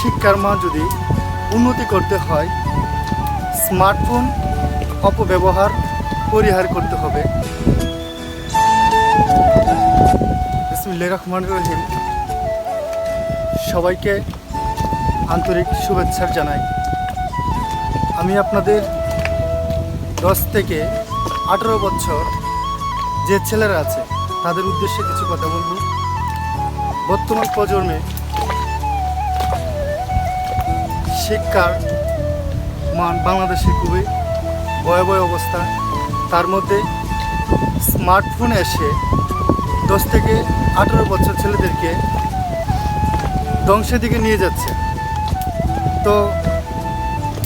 শিক্ষার মান যদি উন্নতি করতে হয়, স্মার্টফোন অপব্যবহার পরিহার করতে হবে। সবাইকে আন্তরিক শুভেচ্ছা জানাই। আমি আপনাদের দশ থেকে আঠেরো বছর যে ছেলেরা আছে, তাদের উদ্দেশ্যে কিছু কথা বলব। বর্তমান প্রজন্মে শিক্ষার মান বাংলাদেশে খুবই ভয়াবহ অবস্থা। তার মধ্যে স্মার্টফোন এসে দশ থেকে আঠেরো বছর ছেলেদেরকে ধ্বংসের দিকে নিয়ে যাচ্ছে। তো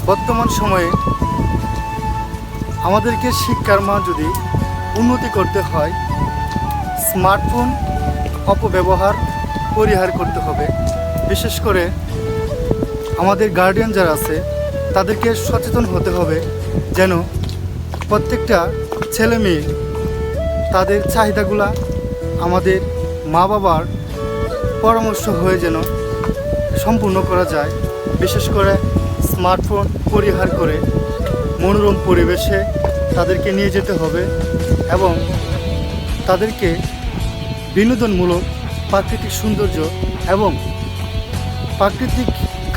বর্তমান সময়ে আমাদেরকে শিক্ষার মান যদি উন্নতি করতে হয়, স্মার্টফোন অপব্যবহার, পরিহার করতে হবে। বিশেষ করে আমাদের গার্ডিয়ান যারা আছে, তাদেরকে সচেতন হতে হবে যেন প্রত্যেকটা ছেলে মেয়ে তাদের চাহিদাগুলা আমাদের মা বাবার পরামর্শ হয়ে যেন সম্পূর্ণ করা যায়। বিশেষ করে স্মার্টফোন পরিহার করে মনোরম পরিবেশে তাদেরকে নিয়ে যেতে হবে এবং তাদেরকে বিনোদনমূলক প্রাকৃতিক সৌন্দর্য এবং প্রাকৃতিক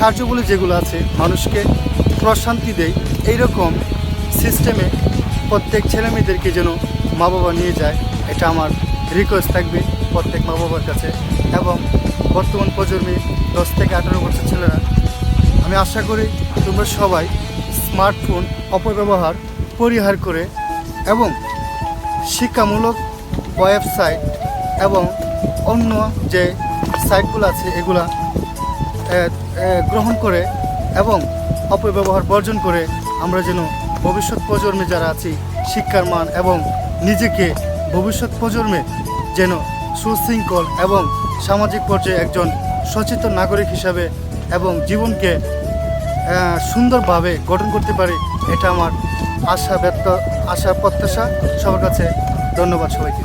কার্যবলী যেগুলো আছে, মানুষকে প্রশান্তি দেয়, এইরকম সিস্টেমে প্রত্যেক ছেলেমেয়েদেরকে যেন মা বাবা নিয়ে যায়, এটা আমার রিকোয়েস্ট থাকবে প্রত্যেক মা বাবার কাছে। এবং বর্তমান প্রজন্মে দশ থেকে আঠারো বছর ছেলেরা, আমি আশা করি তোমরা সবাই স্মার্টফোন অপব্যবহার পরিহার করে এবং শিক্ষামূলক ওয়েবসাইট এবং অন্য যে সাইটগুলো আছে, এগুলা গ্রহণ করে এবং অপব্যবহার বর্জন করে আমরা যেন ভবিষ্যৎ প্রজন্মে যারা আছি, শিক্ষার মান এবং নিজেকে ভবিষ্যৎ প্রজন্মে যেন সুশৃঙ্খল এবং সামাজিক পর্যায়ে একজন সচেতন নাগরিক হিসাবে এবং জীবনকে সুন্দরভাবে গঠন করতে পারি, এটা আমার আশা ব্যক্ত, আশা প্রত্যাশা। সবার কাছে ধন্যবাদ সবাইকে।